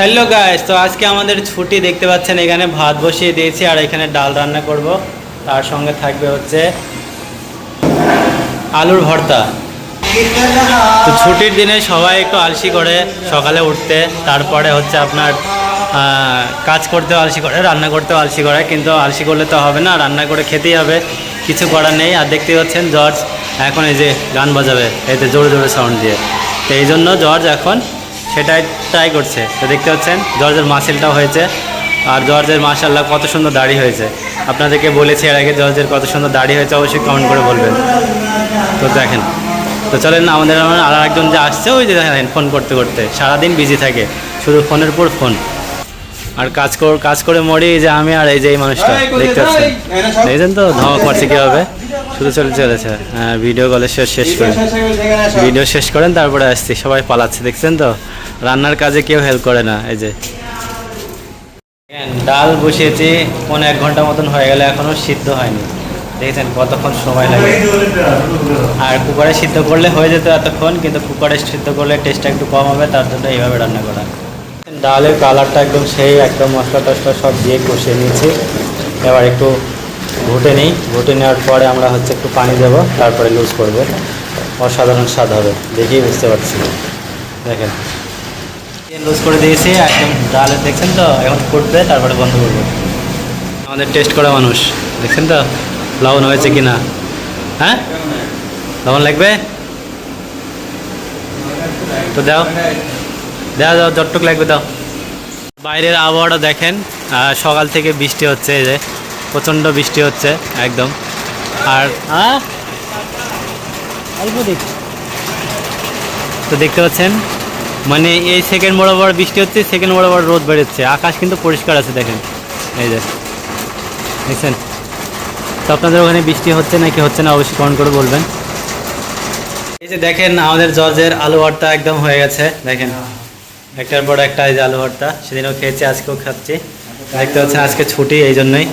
Hello guys তো আজকে আমাদের ছুটি দেখতে পাচ্ছেন, এখানে ভাত বসিয়ে দিয়েছি আর এখানে ডাল রান্না করব। তার সঙ্গে থাকবে হচ্ছে আলুর ভর্তা। তো ছুটির দিনে সবাই একটু আলসি করে সকালে উঠতে, তারপরে হচ্ছে আপনার কাজ করতে আলসি করে, রান্না করতে আলসি করে, কিন্তু আলসি করলে তো হবে না, রান্না করে খেতেই হবে, কিছু করার নেই। আর দেখতে পাচ্ছেন জর্জ, এখন এই যে গান বাজাবে এতে জোরে জোরে সাউন্ড দিয়ে। তো এই জন্য জর্জ এখন সেটাই ট্রাই করছে তো দেখতে পাচ্ছেন জর্জের মাসেলটাও হয়েছে আর জর্জের মাসাল্লাহ কত সুন্দর দাড়ি হয়েছে আপনাদেরকে বলেছি এর আগে জর্জের কত সুন্দর দাড়ি হয়েছে অবশ্যই কমেন্ট করে বলবেন তো দেখেন তো চলেন না আমাদের আর একজন যে আসছে ওই যে দেখেন ফোন করতে করতে সারাদিন বিজি থাকে শুধু ফোনের পর ফোন আর কাজ কর কাজ করে মরি যে আমি আর এই যে এই মানুষটা দেখতে পাচ্ছেন দেখছেন তো ধমক মারছে কীভাবে শুধু চলে চলেছে। হ্যাঁ ভিডিও কলে শেষ শেষ করে। ভিডিও শেষ করেন, তারপরে আসছি। সবাই পালাচ্ছে, দেখছেন তো? রান্নার কাজে কেউ হেল্প করে না, এই যে। ডাল বসিয়েছি পনেরো এক ঘণ্টা মতন হয়ে গেলে এখনও সিদ্ধ হয়নি। দেখেছেন কতক্ষণ সময় লাগে। আর কুকারে সিদ্ধ করলে হয়ে যেত এতক্ষণ, কিন্তু কুকারে সিদ্ধ করলে টেস্টটা একটু কম হবে, তার জন্য এইভাবে রান্না করা। ডালের কালারটা একদম সেই, একদম মশলা টশলা সব দিয়ে কষিয়ে নিয়েছি। এবার একটু ঘুটে নিই। ঘুটে নেওয়ার পরে আমরা হচ্ছে একটু পানি দেব, তারপরে লুজ করব। অসাধারণ স্বাদ হবে, দেখেই বুঝতে পারছি। দেখেন। লুজ করে দিয়েছি, একদম ডালে, দেখছেন তো? এখন ফুটবে, তারপরে বন্ধ করব। আমাদের টেস্ট করা মানুষ, দেখছেন তো? লবণ হয়েছে কি না হ্যাঁ? লবণ লাগবে? তো দাও। দাও দাও, যতটুক লাগবে দাও। বাইরের আবহাওয়াটা দেখেন সকাল থেকে বৃষ্টি হচ্ছে এই যে। প্রচণ্ড বৃষ্টি হচ্ছে একদম। আর হ্যাঁ? তো দেখতে পাচ্ছেন মানে এই সেকেন্ড বরাবর বৃষ্টি হচ্ছে সেকেন্ড বরাবর রোদ বেরোচ্ছে। আকাশ কিন্তু পরিষ্কার আছে দেখেন। এই যে দেখছেন? তো আপনাদের ওখানে বৃষ্টি হচ্ছে নাকি হচ্ছে না অবশ্যই কমেন্ট করে বলবেন। এই যে দেখেন আমাদের জর্জের আলু ভর্তা একদম হয়ে গেছে দেখেন। একটার পর একটা এই যে আলু ভর্তা সেদিনও খেয়েছি আজকেও খাচ্ছি। দেখতে পাচ্ছেন আজকে ছুটি এই জন্যই।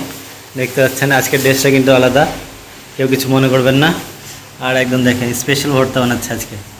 দেখতে পাচ্ছেন, আজকের ড্রেসটা কিন্তু আলাদা। কেউ কিছু মনে করবেন না। আর একদম দেখেন স্পেশাল ভর্তা বানাচ্ছে আজকে।